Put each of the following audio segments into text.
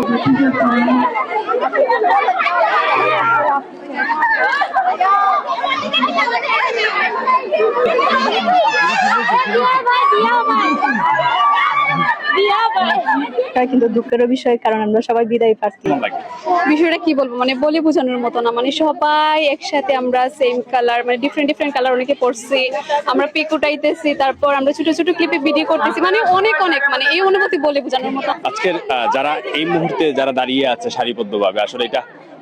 এটা কিন্তু দুঃখেরও বিষয় কারণ আমরা সবাই বিদায় প্রার্থী। বিষয়টা কি বলব? মানে বলে বোঝানোর মতো না। মানে সবাই একসাথে আমরা সেম কালার মানে ডিফারেন্ট ডিফারেন্ট কালার অনেকে পড়ছি আমরা পিক উঠাইতেছি তারপর আমরা ছোট ছোট ক্লিপে ভিডিও করতেছি। মানে অনেক অনেক মানে এই অনুভূতি বলে বোঝানোর মতো। আজকের আহ, যারা এই মুহূর্তে যারা দাঁড়িয়ে আছে সারিবদ্ধভাবে আসলে এটা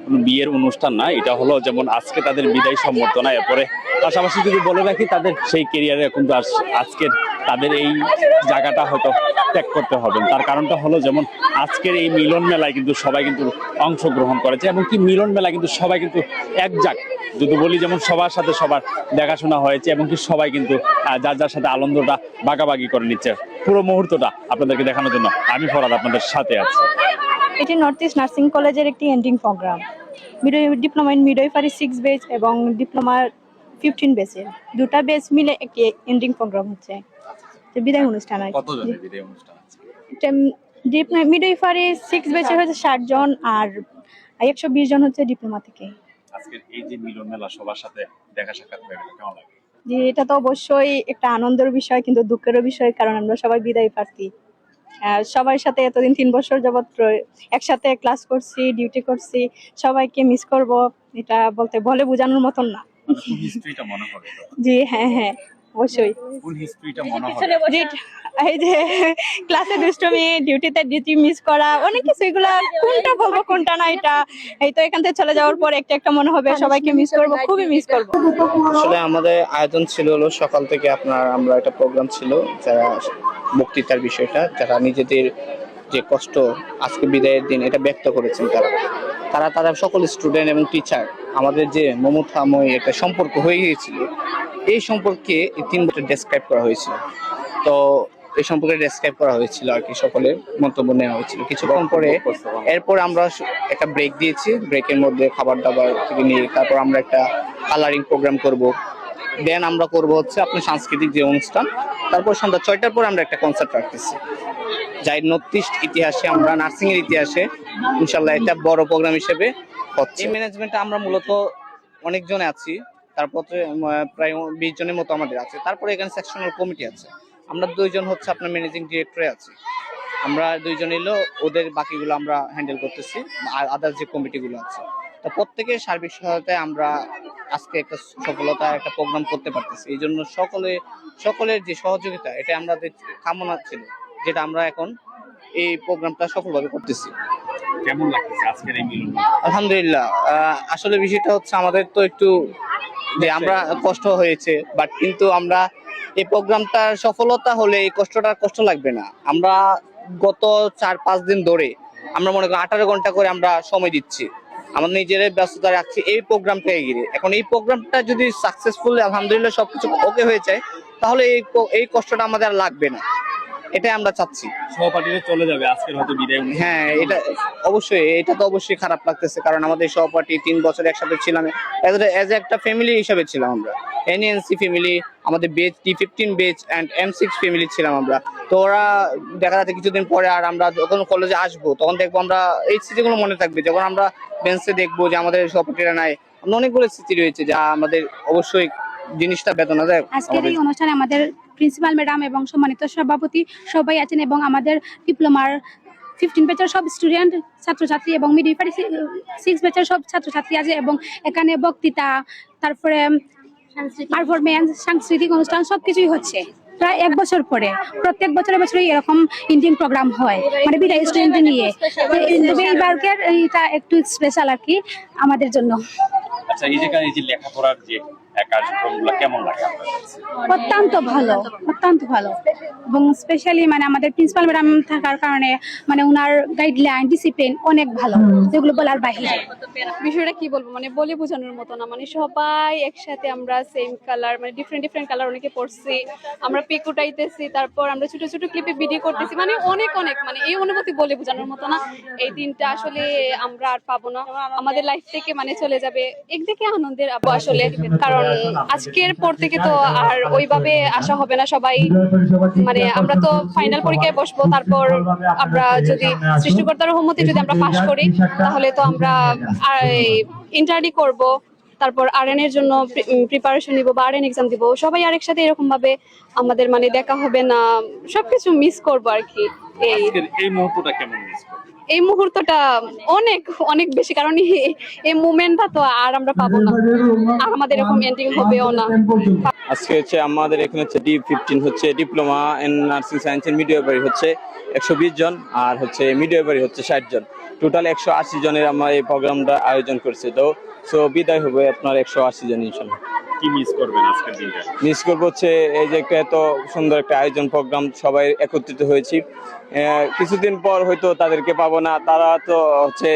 বিয়ের অনুষ্ঠান না, এটা হলো যেমন আজকে তাদের বিদায় সম্বর্ধনা, এরপরে পাশাপাশি যদি বলে রাখি, তাদের সেই কেরিয়ারে কিন্তু আজ- আজকের তাদের এই জায়গাটা হয়তো ত্যাগ করতে হবে। তার কারণটা হলো যেমন আজকের এই মিলন মেলায় কিন্তু সবাই কিন্তু অংশগ্রহণ করেছে, এবং কি মিলন মেলা কিন্তু সবাই কিন্তু এক জাগ যদি বলি যেমন সবার সাথে সবার দেখাশোনা হয়েছে, এবং কি সবাই কিন্তু যার যার সাথে আনন্দটা বাগাবাগি করে নিচ্ছে। পুরো মুহূর্তটা আপনাদেরকে দেখানোর জন্য আমি ফরাদ আপনাদের সাথে আছি। এটি নর্থ ইস্ট নার্সিং কলেজের একটি ending programme Meadow diploma in midwifery six batch এবং ডিপ্লোমা ফিফটিন বেচের দুটা বেচ মিলে একটি এন্ডিং প্রোগ্রাম হচ্ছে। বিদায় অনুষ্ঠান আছে মিডওয়াইফারি সিক্স বেচের হচ্ছে ষাট জন আর একশো বিশ জন হচ্ছে ডিপ্লোমা থেকে। আজকের এই যে মিলন মেলা সবার সাথে দেখা সাক্ষাৎ হয়ে গেল কেমন লাগে? এটা তো অবশ্যই একটা আনন্দের বিষয় কিন্তু দুঃখেরও বিষয় কারণ আমরা সবাই বিদায় প্রার্থী। সবার সাথে এতদিন তিন বছর যাবত রয়ে- একসাথে ক্লাস করছি ডিউটি করছি সবাইকে মিস করব এটা বলতে বলে বোঝানোর মতন না। মনে জি হ্যাঁ হ্যাঁ অবশ্যই। মনে এই যে ক্লাসে দুষ্টমি ডিউটিতে ডিউটি মিস করা অনেক কিছু এগুলা কোনটা বলব কোনটা না এটা এই তো এখান থেকে চলে যাওয়ার পর একটা একটা মনে হবে সবাইকে মিস করব খুবই মিস করব। আসলে আমাদের আয়োজন ছিল হলো সকাল থেকে আপনার আমরা একটা প্রোগ্রাম ছিল যারা বক্তৃতার বিষয়টা, যারা নিজেদের যে কষ্ট আজকে বিদায়ের দিন এটা ব্যক্ত করেছেন তারা। তারা তারা সকল স্টুডেন্ট এবং টিচার আমাদের যে মমতাময় একটা সম্পর্ক হয়ে গিয়েছিল, এই সম্পর্কে এই তিন বছর ডেসক্রাইব করা হয়েছিল। তো এই সম্পর্কে ডেসক্রাইব করা হয়েছিল আর কি, সকলের মন্তব্য নেওয়া হয়েছিল। কিছুক্ষণ পরে এরপর আমরা একটা ব্রেক দিয়েছি ব্রেকের মধ্যে খাবার দাবার থেকে নিয়ে তারপর আমরা একটা কালারিং প্রোগ্রাম করব। দেন আমরা করব হচ্ছে আপনার সাংস্কৃতিক যে অনুষ্ঠান, তারপর সন্ধ্যা ছয়টার পর আমরা একটা কনসার্ট রাখতেছি। যাই নর্থ ইস্ট ইতিহাসে, আমরা নার্সিং এর ইতিহাসে, ইনশাল্লাহ এটা বড় প্রোগ্রাম হিসেবে হচ্ছে। এই ম্যানেজমেন্টে আমরা মূলত অনেকজনে আছি, তারপর প্রায় বিশ জনের মতো আমাদের আছে। তারপরে এখানে সেকশনাল কমিটি আছে। আমরা দুইজন হচ্ছে আপনার ম্যানেজিং ডিরেক্টরে আছি। আমরা দুইজন এলো, ওদের বাকিগুলো আমরা হ্যান্ডেল করতেছি, আর আদার যে কমিটিগুলো আছে। তো প্রত্যেকের সার্বিক সহায়তায় আমরা আজকে একটা সফলতা একটা প্রোগ্রাম করতে পারতেছি। এই জন্য সকলে সকলের যে সহযোগিতা এটা আমাদের কামনা ছিল যেটা আমরা এখন এই প্রোগ্রামটা সফলভাবে করতেছি। কেমন লাগতেছে আজকের এই মিলন আলহামদুলিল্লাহ আসলে বিষয়টা হচ্ছে আমাদের তো একটু যে আমরা কষ্ট হয়েছে বাট কিন্তু আমরা এই প্রোগ্রামটার সফলতা হলে এই কষ্টটা আর কষ্ট লাগবে না। আমরা গত চার পাঁচ দিন ধরে আমরা মনে করি আঠারো ঘণ্টা করে আমরা সময় দিচ্ছি। আমাদের নিজেরাই ব্যস্ততা রাখছি এই প্রোগ্রামটা এগিয়ে। এখন এই প্রোগ্রামটা যদি সাকসেসফুল আলহামদুলিল্লাহ সবকিছু ওকে হয়ে যায়, তাহলে এই এই কষ্টটা আমাদের আর লাগবে না। এটাই আমরা চাচ্ছি। সহপাঠীরা চলে যাবে আজকের হয়তো বিদায় হ্যাঁ। এটা অবশ্যই এটা তো অবশ্যই খারাপ লাগতেছে কারণ আমাদের সহপাঠী তিন বছর একসাথে ছিলাম। এজ একটা ফ্যামিলি হিসাবে ছিলাম আমরা। এনএনসি ফ্যামিলি আমাদের batch T fifteen batch and M six family ছিলাম আমরা। তো ওরা দেখা যাচ্ছে কিছুদিন পরে আর আমরা যখন কলেজে আসব তখন দেখব আমরা এই স্মৃতিগুলো মনে থাকবে। যখন আমরা বেঞ্চে দেখব যে আমাদের সহপাঠীরা নাই অনেকগুলো স্মৃতি রয়েছে যা আমাদের অবশ্যই জিনিসটা বেদনাদায়ক আজকের এই অনুষ্ঠানে আমাদের প্রিন্সিপাল ম্যাডাম এবং সম্মানিত সভাপতি সবাই আছেন এবং আমাদের ডিপ্লোমার ফিফটিন ব্যাচের সব স্টুডেন্ট, ছাত্রছাত্রী এবং মিডিফারি সিক্স ব্যাচের সব ছাত্রছাত্রী আছে এবং এখানে বক্তৃতা, তারপরে পারফরমেন্স সাংস্কৃতিক অনুষ্ঠান সবকিছুই হচ্ছে। প্রায় এক বছর পরে, প্রত্যেক বছরে বছরই এরকম ইন্ডিয়ান প্রোগ্রাম হয় মানে বিদায় স্টুডেন্ট নিয়ে। এইবারকের এইটা একটু স্পেশাল আর কি আমাদের জন্য। আচ্ছা এই যে লেখাপড়ার যে কার্যক্রমগুলো কেমন লাগে অত্যন্ত ভালো অত্যন্ত ভালো। এবং স্পেশালি মানে আমাদের প্রিন্সিপাল ম্যাডাম থাকার কারণে মানে ওনার গাইডলাইন ডিসিপ্লিন অনেক ভালো যেগুলো বলার বাহিরে। বিষয়টা কি বলব? মানে বলে বোঝানোর মতো না। মানে সবাই একসাথে আমরা সেম কালার মানে ডিফারেন্ট ডিফারেন্ট কালার অনেকে পড়ছি আমরা পিক উঠাইতেছি তারপর আমরা ছোট ছোট ক্লিপে ভিডিও করতেছি। মানে অনেক অনেক মানে এই অনুভূতি বলে বোঝানোর মতো না। এই দিনটা আসলে আমরা আর পাবো না। আমাদের লাইফ থেকে মানে চলে যাবে। একদিকে আনন্দের আসলে কারণ আজকের পর থেকে তো আর ওইভাবে আসা হবে না সবাই। মানে আমরা তো ফাইনাল পরীক্ষায় বসবো তারপর আমরা যদি সৃষ্টিকর্তার রহমতে যদি আমরা পাশ করি তাহলে তো আমরা ইন্টারনি করব। তারপর আরএন এর জন্য প্রিপারেশন নিব বা আরএন এক্সাম দিব সবাই আরেক সাথে এরকম ভাবে আমাদের মানে দেখা হবে না সবকিছু মিস করব আর কি এই এই মুহূর্তটা কেমন মিস এই মুহূর্তটা অনেক অনেক বেশি কারণ এই- মুভমেন্টটা তো আর আমরা পাবো না। আর আমাদের এরকম এন্ডিং হবেও না। আজকে হচ্ছে আমাদের এখানে হচ্ছে ডি ফিফটিন হচ্ছে diploma in nursing science and midwifery হচ্ছে একশো বিশ জন আর হচ্ছে মিডিওবারি হচ্ছে ষাট জন। টোটাল একশো আশি জনের আমরা এই প্রোগ্রামটা আয়োজন করছি। তো সো বিদায় হবে আপনার একশো আশি জন ইনশাল্লাহ। কি মিস করবেন আজকের দিনটা? মিস করব হচ্ছে এই যে একটা এত সুন্দর একটা আয়োজন প্রোগ্রাম সবাই একত্রিত হয়েছি। কিছুদিন পর হয়তো তাদেরকে পাবো না তারা তো হচ্ছে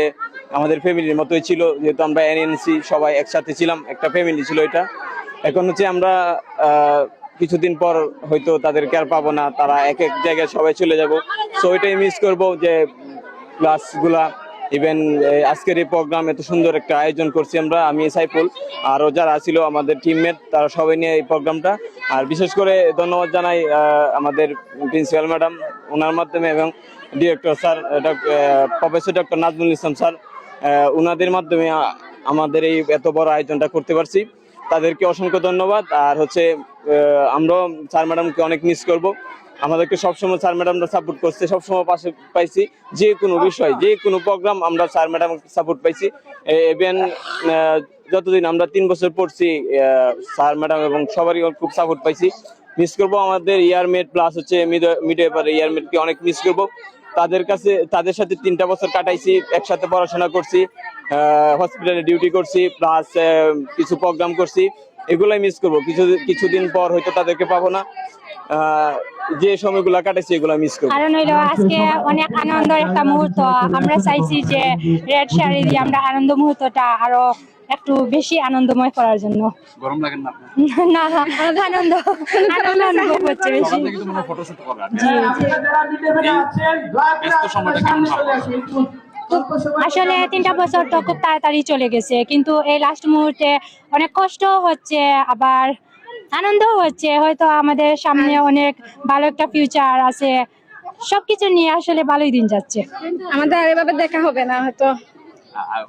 আমাদের ফ্যামিলির মতোই ছিল যেহেতু আমরা এনএনসি সবাই একসাথে ছিলাম একটা ফ্যামিলি ছিল এটা। এখন হচ্ছে আমরা কিছুদিন পর হয়তো তাদেরকে আর পাবো না তারা এক এক জায়গায় সবাই চলে যাব। সো ওইটাই মিস করব যে ক্লাসগুলা ইভেন আজকের এই প্রোগ্রাম এত সুন্দর একটা আয়োজন করছি আমরা, আমি সাইফুল, আরও যারা ছিল আমাদের টিমমেট তারা সবাই নিয়ে এই প্রোগ্রামটা আর বিশেষ করে ধন্যবাদ জানাই আমাদের প্রিন্সিপাল ম্যাডাম ওনার মাধ্যমে এবং director sir professor doctor Najmul Islam sir ওনাদের মাধ্যমে আমাদের এই এত বড় আয়োজনটা করতে পারছি। তাদেরকে অসংখ্য ধন্যবাদ। আর হচ্ছে আমরাও স্যার ম্যাডামকে অনেক মিস করব। আমাদেরকে সবসময় স্যার ম্যাডামরা সাপোর্ট করছে, সবসময় পাশে পাইছি, যে কোনো বিষয়, যে কোনো প্রোগ্রাম আমরা স্যার ম্যাডাম সাপোর্ট পাইছি। ইভেন যতদিন আমরা তিন বছর পড়ছি স্যার ম্যাডাম এবং সবারই খুব সাপোর্ট পাইছি। মিস করব আমাদের ইয়ারমেট প্লাস হচ্ছে মিডিয়া এপারে ইয়ারমেটকে অনেক মিস করব। তাদের কাছে, তাদের সাথে তিনটা বছর কাটাইছি, একসাথে পড়াশোনা করছি হসপিটালে ডিউটি করছি প্লাস কিছু প্রোগ্রাম করছি। এগুলাই মিস করব। কিছু, কিছুদিন পর হয়তো তাদেরকে পাবো না। যে সময়গুলো কাটাইছি এগুলো মিস করব। কারণ হইল আজকে অনেক আনন্দের একটা মুহূর্ত। আমরা চাইছি যে রেড শাড়ি দিয়ে আমরা আনন্দ মুহূর্তটা আরও একটু বেশি আনন্দময় করার জন্য। গরম লাগে না না আনন্দ আনন্দ অনুভব হচ্ছে বেশি। মনে আসলে তিনটা বছর তো খুব তাড়াতাড়ি চলে গেছে কিন্তু এই লাস্ট মুহূর্তে অনেক কষ্ট হচ্ছে আবার আনন্দ হচ্ছে। হয়তো আমাদের সামনে অনেক ভালো একটা ফিউচার আছে। সবকিছু নিয়ে আসলে ভালোই দিন যাচ্ছে। আমাদের আর এভাবে দেখা হবে না হয়তো।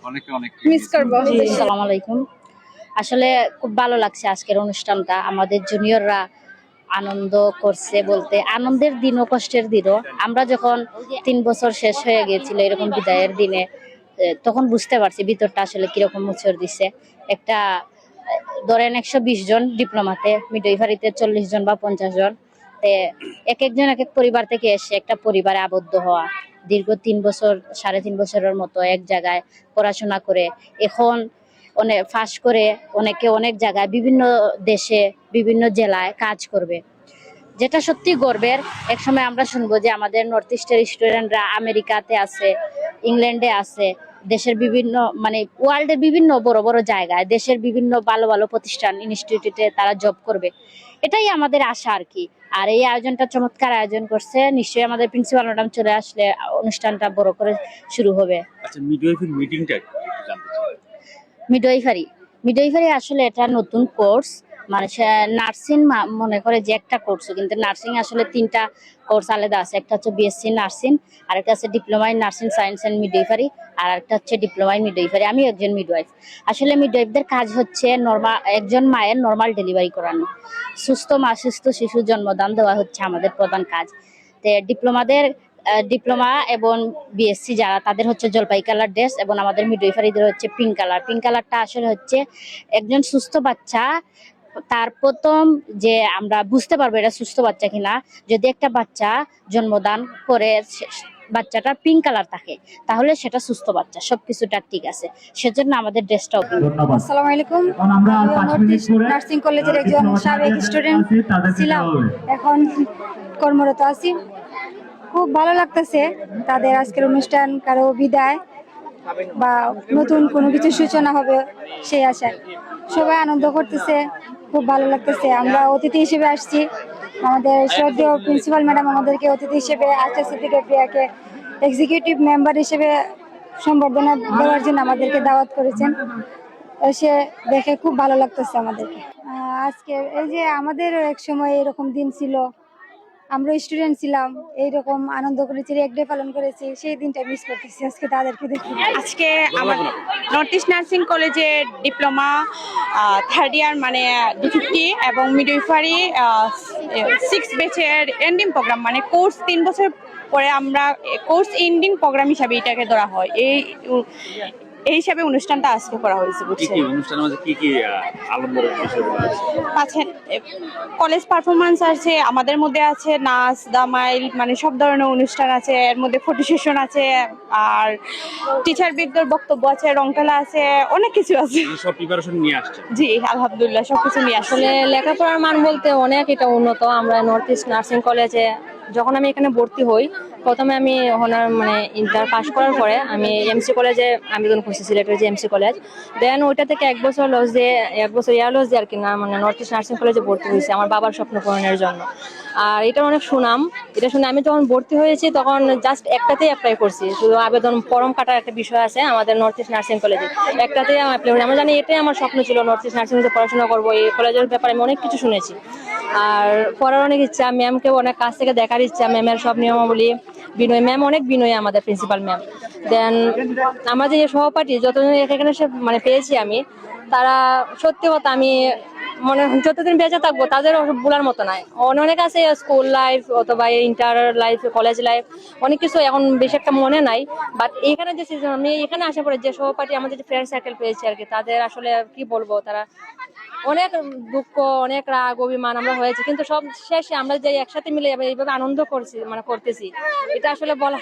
অনেকে অনেক মিস করব। আসসালামু আলাইকুম। আসলে খুব ভালো লাগছে আজকের অনুষ্ঠানটা। আমাদের জুনিয়ররা আনন্দ করছে বলতে আনন্দের দিনও কষ্টের দিনও। আমরা যখন তিন বছর শেষ হয়ে গিয়েছিল এরকম বিদায়ের দিনে তখন বুঝতে পারছি ভিতরটা আসলে কীরকম মুচর দিছে। একটা ধরেন একশো বিশ জন ডিপ্লোমাতে মিডওয়াইফারিতে চল্লিশ জন বা পঞ্চাশ জন। তে এক একজন এক এক পরিবার থেকে এসে একটা পরিবারে আবদ্ধ হওয়া, দীর্ঘ তিন বছর, সাড়ে তিন বছরের মতো এক জায়গায় পড়াশোনা করে। এখন অনেক ফাঁস করে অনেকে অনেক জায়গায় বিভিন্ন দেশে, বিভিন্ন জেলায় কাজ করবে। যেটা সত্যি গর্বের, একসময় আমরা শুনব যে আমাদের নর্থ ইস্টের স্টুডেন্টরা আমেরিকাতে আছে ইংল্যান্ডে আছে। দেশের বিভিন্ন মানে ওয়ার্ল্ডের বিভিন্ন বড় বড় জায়গায় দেশের বিভিন্ন ভালো ভালো প্রতিষ্ঠান ইনস্টিটিউটে তারা জব করবে। এটাই আমাদের আশা আর কি। আর এই আয়োজনটা চমৎকার আয়োজন করছে। নিশ্চয়ই আমাদের প্রিন্সিপাল ম্যাডাম চলে আসলে অনুষ্ঠানটা বড় করে শুরু হবে। আচ্ছা মিডওয়াইফের মিটিংটা মিডওয়াইফারি মিডওয়াইফারি আসলে এটা নতুন কোর্স মানে নার্সিং মনে করে যে একটা কোর্স কিন্তু নার্সিং আসলে তিনটা কোর্স আলাদা আছে। একটা হচ্ছে বিএসসি নার্সিং আর একটা আছে diploma in nursing science and midwifery আর একটা হচ্ছে ডিপ্লোমা ইন মিডওয়াইফারি আমি একজন মিডওয়াইফ আসলে মিডওয়াইফদের কাজ হচ্ছে নর্মাল একজন মায়ের নর্মাল ডেলিভারি করানো। সুস্থ মা, সুস্থ শিশু জন্মদান দেওয়া হচ্ছে আমাদের প্রধান কাজ। তো ডিপ্লোমাদের ডিপ্লোমা এবং বিএসসি যারা, তাদের হচ্ছে জলপাই কালার ড্রেস এবং আমাদের মিডওয়াইফারিদের হচ্ছে পিঙ্ক কালার পিঙ্ক কালারটা আসলে হচ্ছে একজন সুস্থ বাচ্চা তার প্রথম যে আমরা বুঝতে পারব এটা সুস্থ বাচ্চা কিনা যদি একটা বাচ্চা জন্মদান করে বাচ্চাটা পিঙ্ক কালার থাকে তাহলে সেটা সুস্থ বাচ্চা সবকিছুটা ঠিক আছে। সেজন্য আমাদের ড্রেসটাও আসসালামু আলাইকুম। নার্সিং কলেজের একজন সাবেক স্টুডেন্ট ছিলাম। এখন কর্মরত আছি। খুব ভালো লাগতেছে তাদের আজকের অনুষ্ঠান কারও বিদায়। বা নতুন কোনো কিছু সূচনা হবে, সেই আশায়। সবাই আনন্দ করতেছে, খুব ভালো লাগতেছে। আমরা অতিথি হিসেবে আসছি। আমাদের শ্রদ্ধেয় প্রিন্সিপাল ম্যাডাম আমাদেরকে অতিথি হিসেবে আচার সিদ্দিকা প্রিয়াকে এক্সিকিউটিভ মেম্বার হিসেবে সম্বর্ধনা দেওয়ার জন্য আমাদেরকে দাওয়াত করেছেন। এসে দেখে খুব ভালো লাগতেছে আমাদেরকে। আজকে এই যে আমাদের এক সময় এরকম দিন ছিল আমরা স্টুডেন্ট ছিলাম, এইরকম আনন্দ করেছি এক ডে পালন করেছি, সেই দিনটা মিস করতেছি, আজকে তাদেরকে দেখি। আজকে আমার নর্থ ইস্ট নার্সিং কলেজের ডিপ্লোমা থার্ড ইয়ার মানে ডিফিফটি এবং মিডওয়াইফারি সিক্স বেচের এন্ডিং প্রোগ্রাম মানে কোর্স তিন বছর পরে আমরা কোর্স এন্ডিং প্রোগ্রাম হিসাবে এটাকে ধরা হয়। এই এই হিসাবে অনুষ্ঠানটা আজকে করা হয়েছে বুঝছেন? অনুষ্ঠানের মধ্যে কি কি আনন্দের বিষয়গুলো আছে কলেজ পারফরমেন্স আছে আমাদের মধ্যে আছে নাচ দামাইল মানে সব ধরনের অনুষ্ঠান আছে এর মধ্যে ফটো সেশন আছে আর টিচার বিদদের বক্তব্য আছে রংখেলা আছে অনেক কিছু আছে। এই সব প্রিপারেশন নিয়ে আসছে। জি আলহামদুলিল্লাহ সবকিছু নিয়ে আসলে আসলে লেখাপড়ার মান বলতে অনেক এটা উন্নত আমরা নর্থ ইস্ট নার্সিং কলেজে যখন আমি এখানে ভর্তি হই, প্রথমে আমি হনার মানে ইন্টার পাস করার পরে আমি এমসি কলেজে আবেদন করছি, সিলেটের যে এমসি কলেজ দেন ওইটা থেকে এক বছর লস দিয়ে, এক বছর ইয়ার লস দিয়ে আর কি, না মানে নর্থ ইস্ট নার্সিং কলেজে ভর্তি হয়েছি, আমার বাবার স্বপ্ন পূরণের জন্য। আর এটা অনেক সুনাম, এটা শুনে আমি যখন ভর্তি হয়েছি, তখন জাস্ট একটাতেই অ্যাপ্লাই করছি। শুধু আবেদন ফর্ম কাটার একটা বিষয় আছে আমাদের নর্থ ইস্ট নার্সিং কলেজে একটাতেই আমি অ্যাপ্লাই করি। আমরা জানি এটাই আমার স্বপ্ন ছিল নর্থ ইস্ট নার্সিং কলেজে পড়াশোনা করব, এই কলেজের ব্যাপারে আমি অনেক কিছু শুনেছি। আর পড়ার অনেক ইচ্ছা ম্যামকে অনেক কাছ থেকে দেখার ইচ্ছা ম্যামের সব নিয়মাবলী, বিনয় ম্যাম অনেক বিনয় আমাদের প্রিন্সিপাল ম্যাম দেন আমাদের যে সহপাঠী, যতজন এখানে সে মানে পেয়েছি আমি, তারা সত্যি কথা আমি মনে, যতদিন বেঁচে থাকব, তাদের বলার মতো নয় অনেক আছে স্কুল লাইফ অথবা ইন্টার লাইফ কলেজ লাইফ অনেক কিছু এখন বেশি একটা মনে নাই। বাট এখানে যে সিজন আমি এখানে আসা পরে যে সহপাঠী, আমাদের যে ফ্রেন্ড সার্কেল পেয়েছি আর কি, তাদের আসলে কি বলব, তারা অনেক দুঃখ, অনেক রাগ, অভিমান আমরা হয়েছি, কিন্তু সব শেষে আমরা যে একসাথে মিলে এইভাবে আনন্দ করছি মানে করতেছি, এটা আসলে বলা